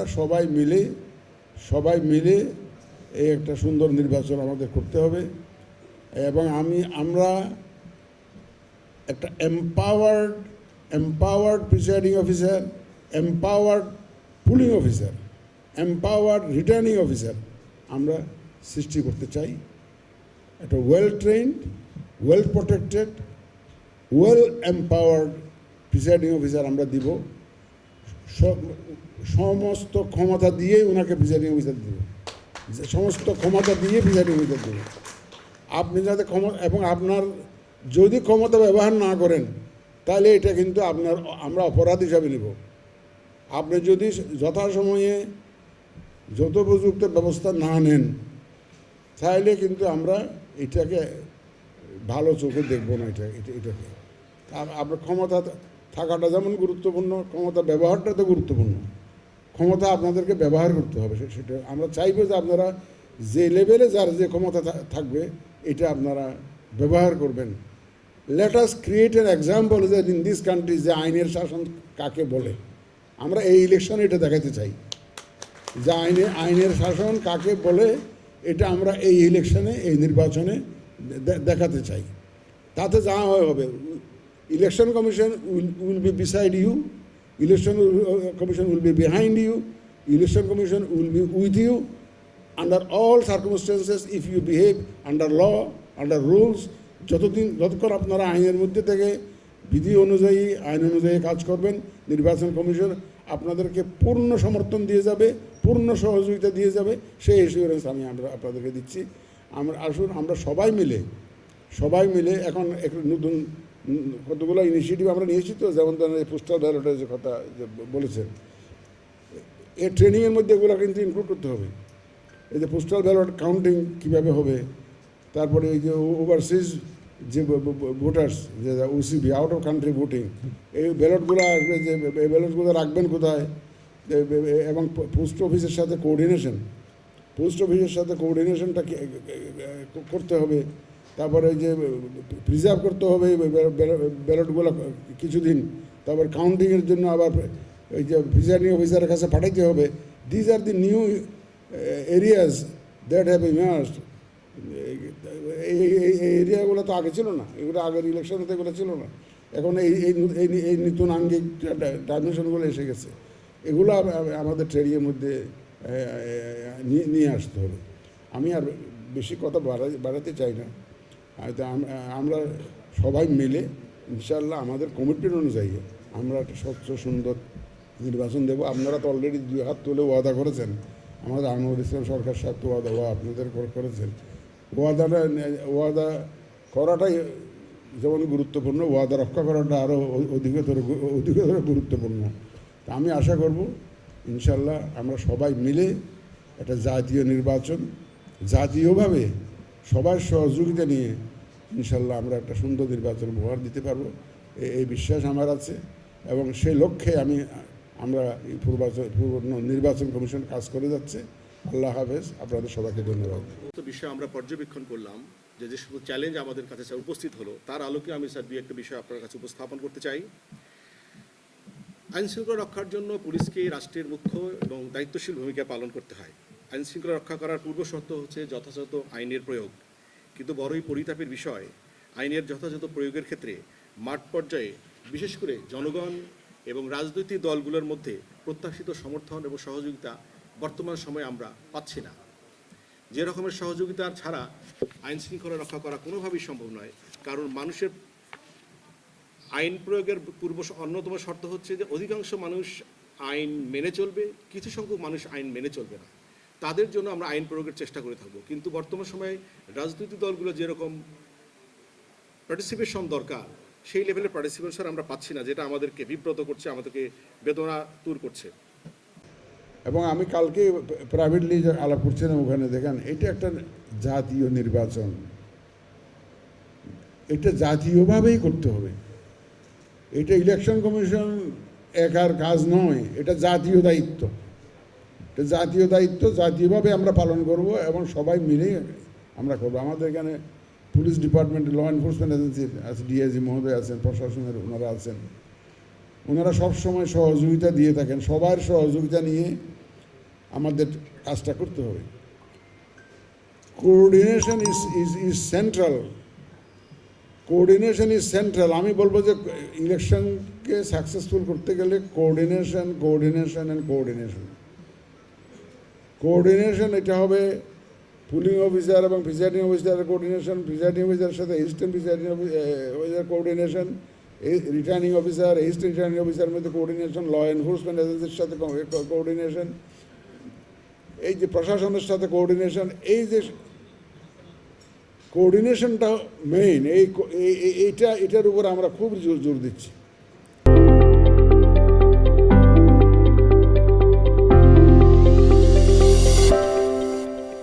আমরা সবাই মিলে সবাই মিলে এই একটা সুন্দর নির্বাচন আমাদের করতে হবে। এবং আমি, আমরা একটা empowered empowered presiding officer empowered polling officer empowered returning officer আমরা সৃষ্টি করতে চাই। একটা well trained well protected well empowered presiding officer আমরা দিব। সমস্ত ক্ষমতা দিয়ে ওনাকে প্রিসাইডিং অফিসার দিব। সমস্ত ক্ষমতা দিয়ে প্রিসাইডিং অফিসার দেব। আপনি যাতে ক্ষমতা এবং আপনার যদি ক্ষমতা ব্যবহার না করেন, তাহলে এটা কিন্তু আপনার আমরা অপরাধ হিসাবে নেব। আপনি যদি যথাসময়ে যথোপযুক্ত ব্যবস্থা না নেন, তাহলে কিন্তু আমরা এটাকে ভালো চোখে দেখব না এটা- এটাকে। আপনার ক্ষমতা থাকাটা যেমন গুরুত্বপূর্ণ, ক্ষমতা ব্যবহারটা তো গুরুত্বপূর্ণ। ক্ষমতা আপনাদেরকে ব্যবহার করতে হবে সেটা আমরা চাইব যে আপনারা যে লেভেলে যার যে ক্ষমতা থাকবে, এটা আপনারা ব্যবহার করবেন। Let us create an example যে ইন দিস কান্ট্রি যে আইনের শাসন কাকে বলে। আমরা এই ইলেকশনে এটা দেখাতে চাই। যে আইনে আইনের শাসন কাকে বলে, এটা আমরা এই ইলেকশনে এই নির্বাচনে দেখাতে চাই। তাতে যা হয় হবে। Election commission will be beside you election commission will be behind you election commission will be with you under all circumstances if you behave under law under rules যতদিন, যতক্ষণ আপনারা আইনের মধ্যে থেকে বিধি অনুযায়ী, আইন অনুযায়ী কাজ করবেন, নির্বাচন কমিশন আপনাদেরকে পূর্ণ সমর্থন দিয়ে যাবে, পূর্ণ সহযোগিতা দিয়ে যাবে, সেই এসিওরেন্স আমি আমরা আপনাদেরকে দিচ্ছি। আমরা আসুন, আমরা সবাই মিলে সবাই মিলে এখন একটু নতুন কতগুলো ইনিশিয়েটিভ আমরা নিয়েছি তো যেমন ধরেন পোস্টাল ব্যালটের যে কথা, যে বলেছেন এই ট্রেনিংয়ের মধ্যে এগুলো কিন্তু ইনক্লুড করতে হবে। এই যে পোস্টাল ব্যালট কাউন্টিং কীভাবে হবে, তারপরে এই যে ওভারসিজ যে ভোটার্স যে OCB out of country voting এই ব্যালটগুলো আসবে যে এই ব্যালটগুলো রাখবেন কোথায়? এ- এ- এবং পোস্ট অফিসের সাথে কোঅর্ডিনেশন পোস্ট অফিসের সাথে কোঅর্ডিনেশনটা করতে হবে। তারপরে ওই যে প্রিজার্ভ করতে হবে ব্যালটগুলো কিছুদিন। তারপর কাউন্টিংয়ের জন্য আবার ওই যে প্রিজাইডিং অফিসারের কাছে পাঠাইতে হবে। These are the new areas that have immersed এই এরিয়াগুলো তো আগে ছিল না। এগুলো আগের ইলেকশনে তো এগুলো ছিল না। এখন এই এই নতুন আঙ্গিক ডাইমেনশনগুলো এসে গেছে। এগুলো আম- আম- আমাদের ট্রেনিংয়ের মধ্যে নিয়ে আসতে হবে। আমি আর বেশি কথা বাড়াতে চাই না। আমরা সবাই মিলে ইনশাল্লাহ আমাদের কমিটমেন্ট অনুযায়ী আমরা একটা স্বচ্ছ, সুন্দর নির্বাচন দেবো। আপনারা তো অলরেডি দুই হাত তুলে ওয়াদা করেছেন। আমাদের আনোয়ার ইসলাম সরকার তো ওয়াদা, ওয়া আপনাদের করে- করেছেন। ওয়াদাটা, ওয়াদা করাটাই যেমন গুরুত্বপূর্ণ, ওয়াদা রক্ষা করাটা আরও অধিকতর অধিকতর গুরুত্বপূর্ণ। তা আমি আশা করব ইনশাল্লাহ আমরা সবাই মিলে একটা জাতীয় নির্বাচন জাতীয়ভাবে সবার সহযোগিতা নিয়ে ইনশাল্লাহ আমরা একটা সুন্দর নির্বাচন উপহার দিতে পারব। এই বিশ্বাস আমার আছে এবং সেই লক্ষ্যে আমি, আমরা এই পূর্বাচন পূর্ব নির্বাচন কমিশন কাজ করে যাচ্ছে। আল্লাহ হাফেজ, আপনাদের সবাইকে ধন্যবাদ। বিষয় আমরা পর্যবেক্ষণ করলাম যে যে সমস্ত চ্যালেঞ্জ আমাদের কাছে স্যার উপস্থিত হলো, তার আলোকে আমি স্যার দুই একটা বিষয় আপনার কাছে উপস্থাপন করতে চাই। আইন শৃঙ্খলা রক্ষার জন্য পুলিশকে রাষ্ট্রের মুখ্য এবং দায়িত্বশীল ভূমিকা পালন করতে হয়। আইন শৃঙ্খলা রক্ষা করার পূর্ব শর্ত হচ্ছে যথাযথ আইনের প্রয়োগ। কিন্তু বড়ই পরিতাপের বিষয়, আইনের যথাযথ প্রয়োগের ক্ষেত্রে মাঠ পর্যায়ে বিশেষ করে জনগণ এবং রাজনৈতিক দলগুলোর মধ্যে প্রত্যাশিত সমর্থন এবং সহযোগিতা বর্তমান সময়ে আমরা পাচ্ছি না। যে রকমের সহযোগিতা ছাড়া আইন শৃঙ্খলা রক্ষা করা কোনোভাবেই সম্ভব নয়। কারণ মানুষের আইন প্রয়োগের পূর্ব অন্যতম শর্ত হচ্ছে যে অধিকাংশ মানুষ আইন মেনে চলবে, কিছু সংখ্যক মানুষ আইন মেনে চলবে না। তাদের জন্য আমরা আইন প্রয়োগের চেষ্টা করে থাকব। কিন্তু বর্তমান সময়ে রাজনৈতিক দলগুলো যেরকম পার্টিসিপেশন দরকার, সেই লেভেলের পার্টিসিপেশন আমরা পাচ্ছি না, যেটা আমাদেরকে বিব্রত করছে, আমাদেরকে বেদনা দূর করছে। এবং আমি কালকে প্রাইভেটলি আলাপ করছিলাম ওখানে, দেখেন, এটা একটা জাতীয় নির্বাচন। এটা জাতীয়ভাবেই করতে হবে। এটা ইলেকশন কমিশন একার কাজ নয়, এটা জাতীয় দায়িত্ব। জাতীয় দায়িত্ব, জাতীয়ভাবে আমরা পালন করব এবং সবাই মিলে আমরা করব। আমাদের এখানে পুলিশ ডিপার্টমেন্ট ল এনফোর্সমেন্ট এজেন্সির আছে ডিআইজি মহোদয় আছেন, প্রশাসনের ওনারা আছেন। ওনারা সবসময় সহযোগিতা দিয়ে থাকেন। সবার সহযোগিতা নিয়ে আমাদের কাজটা করতে হবে। Coordination is is is central coordination is central আমি বলব যে ইলেকশনকে সাকসেসফুল করতে গেলে coordination coordination and coordination coordination এটা হবে পুলিং অফিসার এবং প্রিসাইডিং অফিসারের কোঅর্ডিনেশন প্রিসাইডিং অফিসারের সাথে assistant presiding officer coordination returning officer assistant returning অফিসারের মধ্যে কোঅর্ডিনেশন ল এনফোর্সমেন্ট এজেন্সির সাথে কোঅর্ডিনেশন এই যে প্রশাসনের সাথে কোঅর্ডিনেশন এই যে কোঅর্ডিনেশনটা মেইন এই- এইটা, এটার উপর আমরা খুব জোর জোর দিচ্ছি।